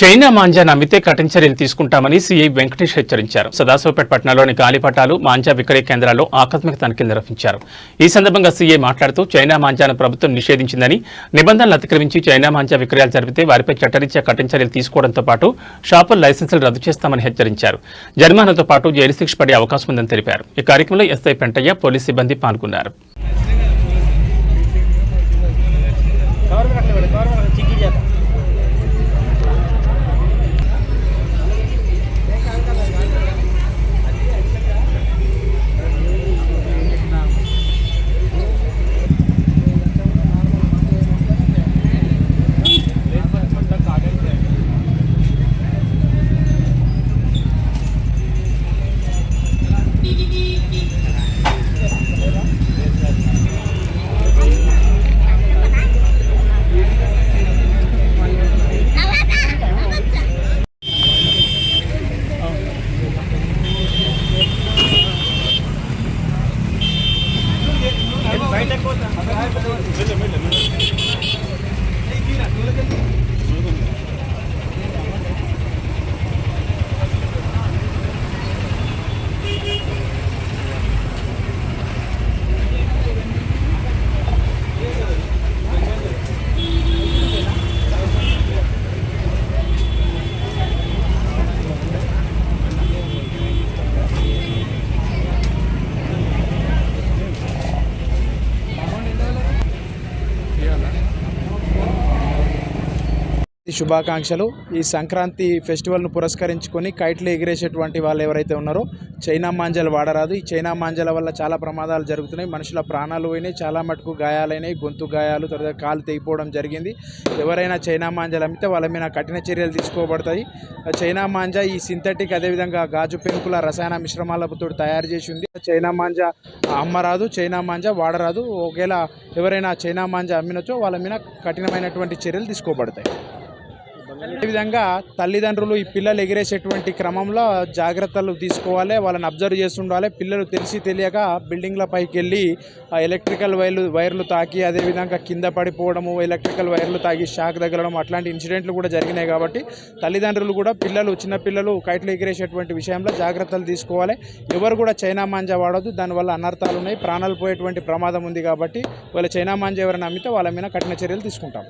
China manja నమ్మితే కఠిన చర్యలు తీసుకుంటామని సీఐ వెంకటేష్ హెచ్చరించారు. సదాశివపేట పట్టణంలోని గాలిపటాలు మాంజా విక్రయ కేంద్రాల్లో ఆకస్మిక తనిఖీలు నిర్వహించారు. ఈ సందర్భంగా సీఐ మాట్లాడుతూ చైనా మాంజాను ప్రభుత్వం నిషేధించిందని నిబంధనలు అతిక్రమించి చైనా మాంజా విక్రయాలు జరిపితే వారిపై చట్టరీత్యా కఠిన చర్యలు తీసుకోవడంతో పాటు షాపుల లైసెన్సులు రద్దు చేస్తామని హెచ్చరించారు. జరిమానాతో పాటు జైలు శిక్ష పడే అవకాశం ఉందని తెలిపారు. ఈ కార్యక్రమంలో ఎస్ఐ పెంటయ్య పోలీస్ సిబ్బంది పాల్గొన్నారు. ఈ శుభాకాంక్షలు. ఈ సంక్రాంతి ఫెస్టివల్ను పురస్కరించుకొని కైట్లు ఎగిరేసేటువంటి వాళ్ళు ఎవరైతే ఉన్నారో చైనా మాంజలు వాడరాదు. ఈ చైనా మాంజల వల్ల చాలా ప్రమాదాలు జరుగుతున్నాయి. మనుషుల ప్రాణాలు పోయినాయి. చాలా మటుకు గాయాలైనాయి. గొంతు గాయాలు తర్వాత కాలు తెగిపోవడం జరిగింది. ఎవరైనా చైనా మాంజలు అమ్మితే వాళ్ళ మీద కఠిన చర్యలు తీసుకోబడతాయి. చైనా మాంజా ఈ సింథటిక్ అదేవిధంగా గాజు పెంకుల రసాయన మిశ్రమాలతో తయారు చేసి ఉంది. చైనా మాంజా అమ్మరాదు. చైనా మాంజా వాడరాదు. ఒకవేళ ఎవరైనా చైనా మాంజా అమ్మినచో వాళ్ళ మీద కఠినమైనటువంటి చర్యలు తీసుకోబడతాయి. అదేవిధంగా తల్లిదండ్రులు ఈ పిల్లలు ఎగిరేసేటువంటి క్రమంలో జాగ్రత్తలు తీసుకోవాలి వాళ్ళని అబ్జర్వ్ చేస్తుండాలి. పిల్లలు తెలిసి తెలియక బిల్డింగ్ల పైకి వెళ్ళి ఆ ఎలక్ట్రికల్ వైర్లు వైర్లు తాకి అదేవిధంగా కింద పడిపోవడము ఎలక్ట్రికల్ వైర్లు తాకి షాక్ తగలడం అట్లాంటి ఇన్సిడెంట్లు కూడా జరిగినాయి కాబట్టి తల్లిదండ్రులు కూడా పిల్లలు చిన్న పిల్లలు కైట్లు ఎగిరేసేటువంటి విషయంలో జాగ్రత్తలు తీసుకోవాలి. ఎవరు కూడా చైనా మాంజా వాడొద్దు దానివల్ల అనర్థాలు ఉన్నాయి ప్రాణాలు పోయేటువంటి ప్రమాదం ఉంది కాబట్టి వాళ్ళ చైనా మాంజా ఎవరైనా అమ్మితే వాళ్ళ మీద కఠిన చర్యలు తీసుకుంటాం.